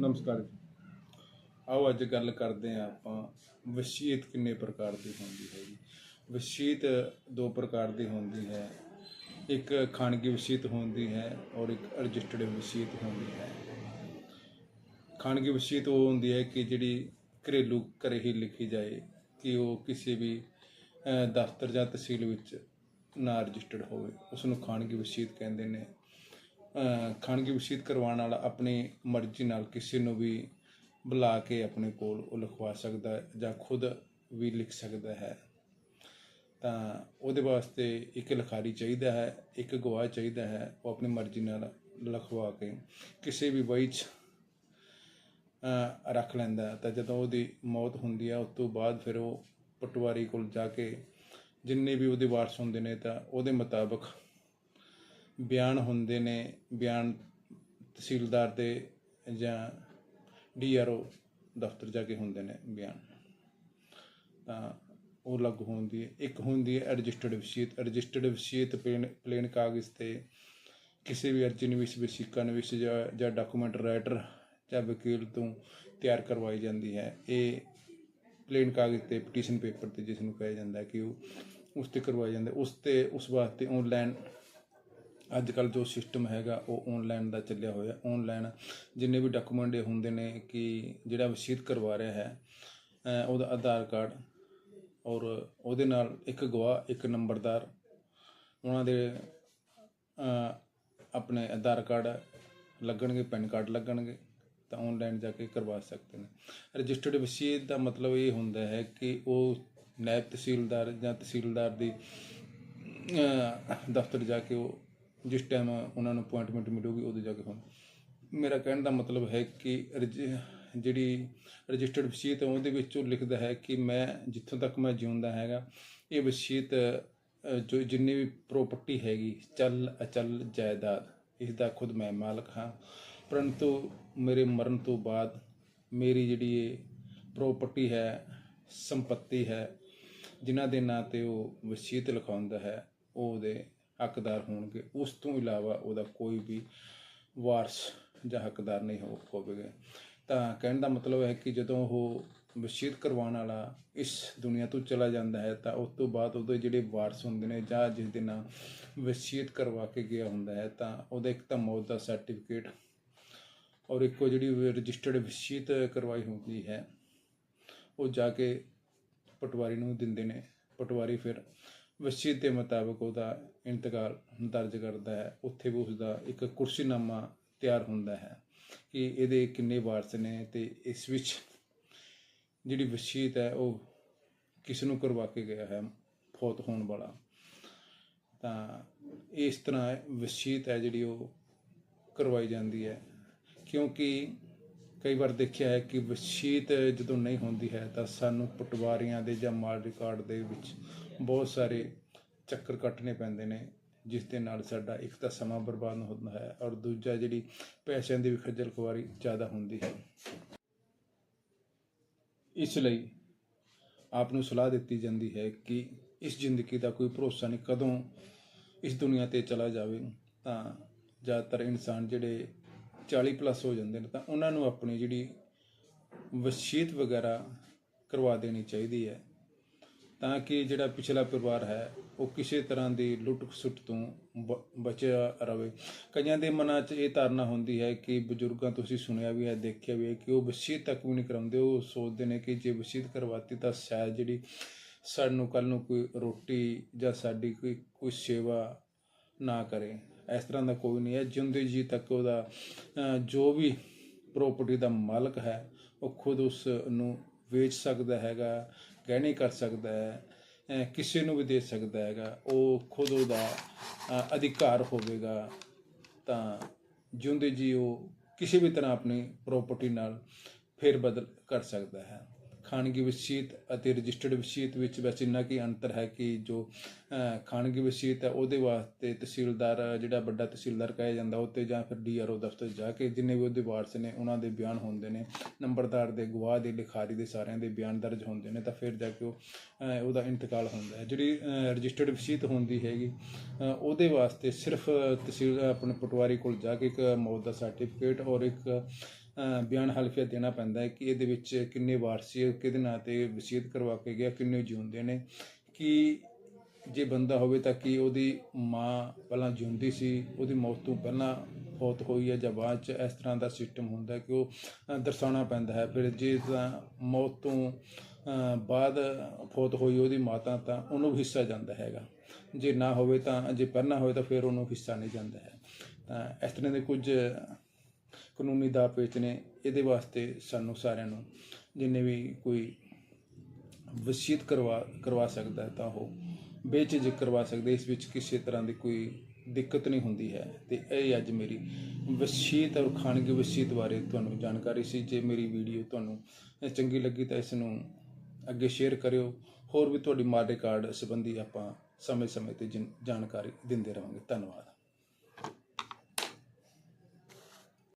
ਨਮਸਕਾਰ ਜੀ। ਆਓ ਅੱਜ ਗੱਲ ਕਰਦੇ ਹਾਂ ਆਪਾਂ ਵਸੀਅਤ ਕਿੰਨੇ ਪ੍ਰਕਾਰ ਦੀ ਹੁੰਦੀ ਹੈ ਜੀ। ਵਸੀਅਤ ਦੋ ਪ੍ਰਕਾਰ ਦੀ ਹੁੰਦੀ ਹੈ। ਇੱਕ ਖਾਨਗੀ ਵਸੀਅਤ ਹੁੰਦੀ ਹੈ ਔਰ ਇੱਕ ਰਜਿਸਟਰਡ ਵਸੀਅਤ ਹੁੰਦੀ ਹੈ। ਖਾਨਗੀ ਵਸੀਅਤ ਉਹ ਹੁੰਦੀ ਹੈ ਕਿ ਜਿਹੜੀ ਘਰੇਲੂ ਘਰੇ ਹੀ ਲਿਖੀ ਜਾਏ ਕਿ ਉਹ ਕਿਸੇ ਵੀ ਦਫ਼ਤਰ ਜਾਂ ਤਹਿਸੀਲ ਵਿੱਚ ਨਾ ਰਜਿਸਟਰਡ ਹੋਵੇ। ਉਸ ਨੂੰ ਖਾਨਗੀ ਵਸੀਅਤ ਕਹਿੰਦੇ ਨੇ। ਅਹ ਵਸੀਤ ਕਰਵਾਉਣ ਵਾਲਾ ਆਪਣੀ ਮਰਜ਼ੀ ਨਾਲ ਕਿਸੇ ਨੂੰ ਵੀ ਬੁਲਾ ਕੇ ਆਪਣੇ ਕੋਲ ਉਹ ਲਿਖਵਾ ਸਕਦਾ ਜਾਂ ਖੁਦ ਵੀ ਲਿਖ ਸਕਦਾ ਹੈ। ਤਾਂ ਉਹਦੇ ਵਾਸਤੇ ਇੱਕ ਲਿਖਾਰੀ ਚਾਹੀਦਾ ਹੈ, ਇੱਕ ਗਵਾਹ ਚਾਹੀਦਾ ਹੈ, ਉਹ ਆਪਣੀ ਮਰਜ਼ੀ ਨਾਲ ਲਿਖਵਾ ਕੇ ਕਿਸੇ ਵੀ ਵਹੀ 'ਚ ਰੱਖ ਲੈਂਦਾ ਤਾਂ ਜਦੋਂ ਉਹਦੀ ਮੌਤ ਹੁੰਦੀ ਹੈ, ਉਸ ਤੋਂ ਬਾਅਦ ਫਿਰ ਉਹ ਪਟਵਾਰੀ ਕੋਲ ਜਾ ਕੇ ਜਿੰਨੇ ਵੀ ਉਹਦੇ ਵਾਰਸ ਹੁੰਦੇ ਨੇ ਤਾਂ ਉਹਦੇ ਮੁਤਾਬਕ ਬਿਆਨ ਹੁੰਦੇ ਨੇ, ਬਿਆਨ ਤਹਿਸੀਲਦਾਰ ਦੇ ਜਾਂ ਡੀਆਰਓ ਦਫ਼ਤਰ ਜਾ ਕੇ ਹੁੰਦੇ ਨੇ ਬਿਆਨ। ਤਾਂ ਉਹ ਲੱਗ ਹੁੰਦੀ ਹੈ, ਇੱਕ ਹੁੰਦੀ ਹੈ ਰਜਿਸਟਰਡ ਵਸੀਅਤ। ਰਜਿਸਟਰਡ ਵਸੀਅਤ ਪਲੇਨ ਪਲੇਨ ਕਾਗਜ਼ ਤੇ ਕਿਸੇ ਵੀ ਅਰਜੀ ਨਿਵਿਸ਼ ਵਸੀਕਾ ਨਿਵਿਸ਼ ਜਾਂ ਜਾਂ ਡਾਕੂਮੈਂਟ ਰਾਈਟਰ ਜਾਂ ਵਕੀਲ ਤੋਂ ਤਿਆਰ ਕਰਵਾਈ ਜਾਂਦੀ ਹੈ। ਇਹ ਪਲੇਨ ਕਾਗਜ਼ ਤੇ ਪਟੀਸ਼ਨ ਪੇਪਰ ਤੇ ਜਿਸ ਨੂੰ ਕਿਹਾ ਜਾਂਦਾ ਕਿ ਉਹ, ਉਸ ਤੇ ਕਰਵਾਇਆ ਜਾਂਦਾ ਉਸ ਤੇ, ਉਸ ਵਾਸਤੇ ਆਨਲਾਈਨ ਅੱਜ ਕੱਲ ਜੋ ਸਿਸਟਮ ਹੈਗਾ, ਉਹ ਆਨਲਾਈਨ ਦਾ ਚੱਲਿਆ ਹੋਇਆ। ਆਨਲਾਈਨ ਜਿੰਨੇ ਵੀ ਡਾਕੂਮੈਂਟ ਇਹ ਹੁੰਦੇ ਨੇ ਕਿ ਜਿਹੜਾ ਵਸੀਅਤ ਕਰਵਾ ਰਿਹਾ ਹੈ ਉਹਦਾ ਆਧਾਰ ਕਾਰਡ ਔਰ ਉਹਦੇ ਨਾਲ ਇੱਕ ਗਵਾਹ, ਇੱਕ ਨੰਬਰਦਾਰ, ਉਹਨਾਂ ਦੇ ਆਪਣੇ ਆਧਾਰ ਕਾਰਡ ਲੱਗਣਗੇ, ਪੈਨ ਕਾਰਡ ਲੱਗਣਗੇ, ਤਾਂ ਆਨਲਾਈਨ ਜਾ ਕੇ ਕਰਵਾ ਸਕਦੇ ਨੇ। ਰਜਿਸਟਰਡ ਵਸੀਅਤ ਦਾ ਮਤਲਬ ਇਹ ਹੁੰਦਾ ਹੈ ਕਿ ਉਹ ਨਾਇਬ ਤਹਿਸੀਲਦਾਰ ਜਾਂ ਤਹਿਸੀਲਦਾਰ ਦੀ ਦਫ਼ਤਰ ਜਾ ਕੇ ਉਹ ਜਿਸ ਟਾਈਮ ਉਹਨਾਂ ਨੂੰ ਅਪਾਇੰਟਮੈਂਟ ਮਿਲੂਗੀ ਉਦੋਂ ਜਾ ਕੇ ਹੁਣ ਮੇਰਾ ਕਹਿਣ ਦਾ ਮਤਲਬ ਹੈ ਕਿ ਰਜਿ- ਜਿਹੜੀ ਰਜਿਸਟਰਡ ਵਸੀਅਤ ਹੈ, ਉਹਦੇ ਵਿੱਚ ਉਹ ਲਿਖਦਾ ਹੈ ਕਿ ਮੈਂ ਜਿੱਥੋਂ ਤੱਕ ਮੈਂ ਜਿਉਂਦਾ ਹੈਗਾ, ਇਹ ਵਸੀਅਤ ਜੋ ਜਿੰਨੀ ਵੀ ਪ੍ਰਾਪਰਟੀ ਹੈਗੀ, ਚੱਲ ਅਚਲ ਜਾਇਦਾਦ ਇਸ ਦਾ ਖੁਦ ਮੈਂ ਮਾਲਕ ਹਾਂ। ਪਰੰਤੂ ਮੇਰੇ ਮਰਨ ਤੋਂ ਬਾਅਦ ਮੇਰੀ ਜਿਹੜੀ ਇਹ ਪ੍ਰਾਪਰਟੀ ਹੈ, ਸੰਪਤੀ ਹੈ, ਜਿਨ੍ਹਾਂ ਦੇ ਨਾਂ ਤੇ ਉਹ ਵਸੀਅਤ ਲਿਖਾਉਂਦਾ ਹੈ ਉਹ ਉਹਦੇ ਹੱਕਦਾਰ ਹੋਣਗੇ, ਉਸ ਤੋਂ ਇਲਾਵਾ ਉਹਦਾ ਕੋਈ ਵੀ ਵਾਰਸ ਜਾਂ ਹੱਕਦਾਰ ਨਹੀਂ ਹੋ, ਹੋਵੇਗਾ। ਤਾਂ ਕਹਿਣ ਦਾ ਮਤਲਬ ਹੈ ਕਿ ਜਦੋਂ ਉਹ ਵਸੀਅਤ ਕਰਵਾਉਣ ਵਾਲਾ ਇਸ ਦੁਨੀਆ ਤੋਂ ਚਲਾ ਜਾਂਦਾ ਹੈ, ਤਾਂ ਉਸ ਤੋਂ ਬਾਅਦ ਉਹਦੇ ਜਿਹੜੇ ਵਾਰਸ ਹੁੰਦੇ ਨੇ ਜਾਂ ਜਿਸ ਦੇ ਨਾਂ ਵਸੀਅਤ ਕਰਵਾ ਕੇ ਗਿਆ ਹੁੰਦਾ ਹੈ, ਤਾਂ ਉਹਦਾ ਇੱਕ ਤਾਂ ਮੌਤ ਦਾ ਸਰਟੀਫਿਕੇਟ ਔਰ ਇੱਕੋ ਜਿਹੜੀ ਰਜਿਸਟਰਡ ਵਸੀਅਤ ਕਰਵਾਈ ਹੁੰਦੀ ਹੈ, ਉਹ ਜਾ ਕੇ ਪਟਵਾਰੀ ਨੂੰ ਦਿੰਦੇ ਨੇ। ਪਟਵਾਰੀ ਫਿਰ ਵਸੀਅਤ ਦੇ ਮੁਤਾਬਕ ਉਹਦਾ ਇੰਤਕਾਲ ਦਰਜ ਕਰਦਾ ਹੈ। ਉੱਥੇ ਵੀ ਉਸਦਾ ਇੱਕ ਕੁਰਸੀਨਾਮਾ ਤਿਆਰ ਹੁੰਦਾ ਹੈ ਕਿ ਇਹਦੇ ਕਿੰਨੇ ਵਾਰਸ ਨੇ ਤੇ ਇਸ ਵਿੱਚ ਜਿਹੜੀ ਵਸੀਅਤ ਹੈ ਉਹ ਕਿਸ ਨੂੰ ਕਰਵਾ ਕੇ ਗਿਆ ਹੈ, ਫੌਤ ਹੋਣ ਵਾਲਾ। ਤਾਂ ਇਸ ਤਰ੍ਹਾਂ ਵਸੀਅਤ ਹੈ ਜਿਹੜੀ ਉਹ ਕਰਵਾਈ ਜਾਂਦੀ ਹੈ ਕਿਉਂਕਿ ਕਈ ਵਾਰ ਦੇਖਿਆ ਹੈ ਕਿ ਵਸੀਅਤ ਜਦੋਂ ਨਹੀਂ ਹੁੰਦੀ ਹੈ ਤਾਂ ਸਾਨੂੰ ਪਟਵਾਰੀਆਂ ਦੇ ਜਾਂ ਮਾਲ ਰਿਕਾਰਡ ਦੇ ਵਿੱਚ ਬਹੁਤ ਸਾਰੇ ਚੱਕਰ ਕੱਟਣੇ ਪੈਂਦੇ ਨੇ, ਜਿਸ ਦੇ ਨਾਲ ਸਾਡਾ ਇੱਕ ਤਾਂ ਸਮਾਂ ਬਰਬਾਦ ਹੁੰਦਾ ਹੈ ਔਰ ਦੂਜਾ ਜਿਹੜੀ ਪੈਸਿਆਂ ਦੀ ਵੀ ਖੱਜਲ ਖੁਆਰੀ ਜ਼ਿਆਦਾ ਹੁੰਦੀ ਹੈ। ਇਸ ਲਈ ਆਪ ਨੂੰ ਸਲਾਹ ਦਿੱਤੀ ਜਾਂਦੀ ਹੈ ਕਿ ਇਸ ਜ਼ਿੰਦਗੀ ਦਾ ਕੋਈ ਭਰੋਸਾ ਨਹੀਂ, ਕਦੋਂ ਇਸ ਦੁਨੀਆ ਤੇ ਚਲਾ ਜਾਵੇ ਤਾਂ ਜ਼ਿਆਦਾਤਰ ਇਨਸਾਨ ਜਿਹੜੇ 40 ਪਲੱਸ ਹੋ ਜਾਂਦੇ ਨੇ ਤਾਂ ਉਹਨਾਂ ਨੂੰ ਆਪਣੀ ਜਿਹੜੀ ਵਸੀਅਤ ਵਗੈਰਾ ਕਰਵਾ ਦੇਣੀ ਚਾਹੀਦੀ ਹੈ ਤਾਂ ਕਿ ਜਿਹੜਾ ਪਿਛਲਾ ਪਰਿਵਾਰ ਹੈ ਉਹ ਕਿਸੇ ਤਰ੍ਹਾਂ ਦੀ ਲੁੱਟ ਖਸੁੱਟ ਤੋਂ ਬ- ਬਚਿਆ ਰਹੇ ਕਈਆਂ ਦੇ ਮਨਾਂ 'ਚ ਇਹ ਧਾਰਨਾ ਹੁੰਦੀ ਹੈ ਕਿ ਬਜ਼ੁਰਗਾਂ, ਤੁਸੀਂ ਸੁਣਿਆ ਵੀ ਹੈ, ਦੇਖਿਆ ਵੀ ਹੈ ਕਿ ਉਹ ਵਸੀਅਤ ਤੱਕ ਵੀ ਨਹੀਂ ਕਰਾਉਂਦੇ। ਉਹ ਸੋਚਦੇ ਨੇ ਕਿ ਜੇ ਵਸੀਅਤ ਕਰਵਾਤੀ ਤਾਂ ਸ਼ਾਇਦ ਜਿਹੜੀ ਸਾਨੂੰ ਕੱਲ ਨੂੰ ਕੋਈ ਰੋਟੀ ਜਾਂ ਸਾਡੀ ਕੋਈ ਕੋਈ ਸੇਵਾ ਨਾ ਕਰੇ। ਇਸ ਤਰ੍ਹਾਂ ਦਾ ਕੋਈ ਨਹੀਂ ਹੈ। ਜਿਉਂਦੇ ਜੀ ਤੱਕ ਉਹਦਾ ਜੋ ਵੀ ਪ੍ਰਾਪਰਟੀ ਦਾ ਮਾਲਕ ਹੈ, ਉਹ ਖੁਦ ਉਸ ਨੂੰ ਵੇਚ ਸਕਦਾ ਹੈਗਾ, ਗਹਿਣੇ ਕਰ ਸਕਦਾ ਹੈ ਕਿਸੇ ਨੂੰ ਵੀ ਦੇ ਸਕਦਾ ਹੈਗਾ। ਉਹ ਖੁਦ ਉਹਦਾ ਅਧਿਕਾਰ ਹੋਵੇਗਾ। ਤਾਂ ਜਿਉਂਦੇ ਜੀ ਉਹ ਕਿਸੇ ਵੀ ਤਰ੍ਹਾਂ ਆਪਣੀ ਪ੍ਰਾਪਰਟੀ ਨਾਲ ਫੇਰ ਬਦਲ ਕਰ ਸਕਦਾ ਹੈ। ਖਾਨਗੀ ਵਸੀਅਤ ਅਤੇ ਰਜਿਸਟਰਡ ਵਸੀਅਤ ਵਿੱਚ ਵੈਸੇ ਇੰਨਾ ਕੀ ਅੰਤਰ ਹੈ ਕਿ ਜੋ ਅਹ, ਖਾਨਗੀ ਵਸੀਅਤ ਹੈ ਉਹਦੇ ਵਾਸਤੇ ਤਹਿਸੀਲਦਾਰ ਜਿਹੜਾ ਵੱਡਾ ਤਹਿਸੀਲਦਾਰ ਕਹੇ ਜਾਂਦਾ ਉਹ ਤੇ ਜਾਂ ਫਿਰ ਡੀਆਰਓ ਦਫ਼ਤਰ ਜਾ ਕੇ ਜਿੰਨੇ ਵੀ ਉਹਦੇ ਵਾਰਸ ਨੇ ਉਹਨਾਂ ਦੇ ਬਿਆਨ ਹੁੰਦੇ ਨੇ ਨੰਬਰਦਾਰ ਦੇ ਗਵਾਹ ਦੇ ਲਿਖਾਰੀ ਦੇ ਸਾਰਿਆਂ ਦੇ ਬਿਆਨ ਦਰਜ ਹੁੰਦੇ ਨੇ ਤਾਂ ਫਿਰ ਜਾ ਕੇ ਉਹ ਉਹਦਾ ਇੰਤਕਾਲ ਹੁੰਦਾ ਹੈ। ਜਿਹੜੀ ਰਜਿਸਟਰਡ ਵਸੀਅਤ ਹੁੰਦੀ ਹੈਗੀ ਉਹਦੇ ਵਾਸਤੇ ਸਿਰਫ ਤਹਿਸੀਲ ਆਪਣੇ ਪਟਵਾਰੀ ਕੋਲ ਜਾ ਕੇ ਇੱਕ ਮੌਤ ਦਾ ਸਰਟੀਫਿਕੇਟ ਔਰ ਇੱਕ ਬਿਆਨ ਹਲਫੀਆ ਦੇਣਾ ਪੈਂਦਾ ਹੈ ਕਿ ਇਹਦੇ ਵਿੱਚ ਕਿੰਨੇ ਵਾਰਸੀ ਕਿਹਦੇ ਨਾਂ ਤੇ ਵਸੀਅਤ ਕਰਵਾ ਕੇ ਗਿਆ, ਕਿੰਨੇ ਜਿਉਂਦੇ ਨੇ। ਕਿ ਜੇ ਬੰਦਾ ਹੋਵੇ ਤਾਂ ਕਿ ਉਹਦੀ ਮਾਂ ਪਹਿਲਾਂ ਜਿਉਂਦੀ ਸੀ, ਉਹਦੀ ਮੌਤ ਤੋਂ ਪਹਿਲਾਂ ਫੌਤ ਹੋਈ ਹੈ ਜਾਂ ਬਾਅਦ ਚ ਇਸ ਤਰ੍ਹਾਂ ਦਾ ਸਿਸਟਮ ਹੁੰਦਾ ਕਿ ਉਹ ਦਰਸਾਉਣਾ ਪੈਂਦਾ ਹੈ। ਫਿਰ ਜੇ ਤਾਂ ਮੌਤ ਤੋਂ ਬਾਅਦ ਫੌਤ ਹੋਈ ਉਹਦੀ ਮਾਤਾ ਤਾਂ ਉਹਨੂੰ ਹਿੱਸਾ ਜਾਂਦਾ ਹੈਗਾ। ਜੇ ਨਾ ਹੋਵੇ ਤਾਂ, ਜੇ ਪਹਿਲਾਂ ਹੋਵੇ ਤਾਂ ਫਿਰ ਉਹਨੂੰ ਹਿੱਸਾ ਨਹੀਂ ਜਾਂਦਾ ਹੈ। ਤਾਂ ਇਸ ਤਰ੍ਹਾਂ ਦੇ ਕੁਝ ਕਾਨੂੰਨੀ ਦਾ ਪੇਚ ਨੇ, ਇਹਦੇ ਵਾਸਤੇ ਸਾਨੂੰ ਸਾਰਿਆਂ ਨੂੰ ਜਿੰਨੇ ਵੀ ਕੋਈ ਵਸੀਅਤ ਕਰਵਾ ਕਰਵਾ ਸਕਦਾ ਹੈ ਤਾਂ ਉਹ ਬੇਝਿਜਕ ਕਰਵਾ ਸਕਦੇ। ਇਸ ਵਿੱਚ ਕਿਸੇ ਤਰ੍ਹਾਂ ਦੀ ਕੋਈ ਦਿੱਕਤ ਨਹੀਂ ਹੁੰਦੀ ਹੈ। ਤੇ ਇਹ ਅੱਜ ਮੇਰੀ ਵਸੀਅਤ ਔਰ ਖਾਨਗੀ ਵਸੀਅਤ ਬਾਰੇ ਤੁਹਾਨੂੰ ਜਾਣਕਾਰੀ ਸੀ। ਜੇ ਮੇਰੀ ਵੀਡੀਓ ਤੁਹਾਨੂੰ ਚੰਗੀ ਲੱਗੀ ਤਾਂ ਇਸ ਨੂੰ ਅੱਗੇ ਸ਼ੇਅਰ ਕਰਿਓ। ਹੋਰ ਵੀ ਤੁਹਾਡੀ ਮਾਰ ਕਾਰਡ ਸੰਬੰਧੀ ਆਪਾਂ ਸਮੇਂ-ਸਮੇਂ ਤੇ ਜਨ- ਜਾਣਕਾਰੀ ਦਿੰਦੇ ਰਹਾਂਗੇ ਧੰਨਵਾਦ।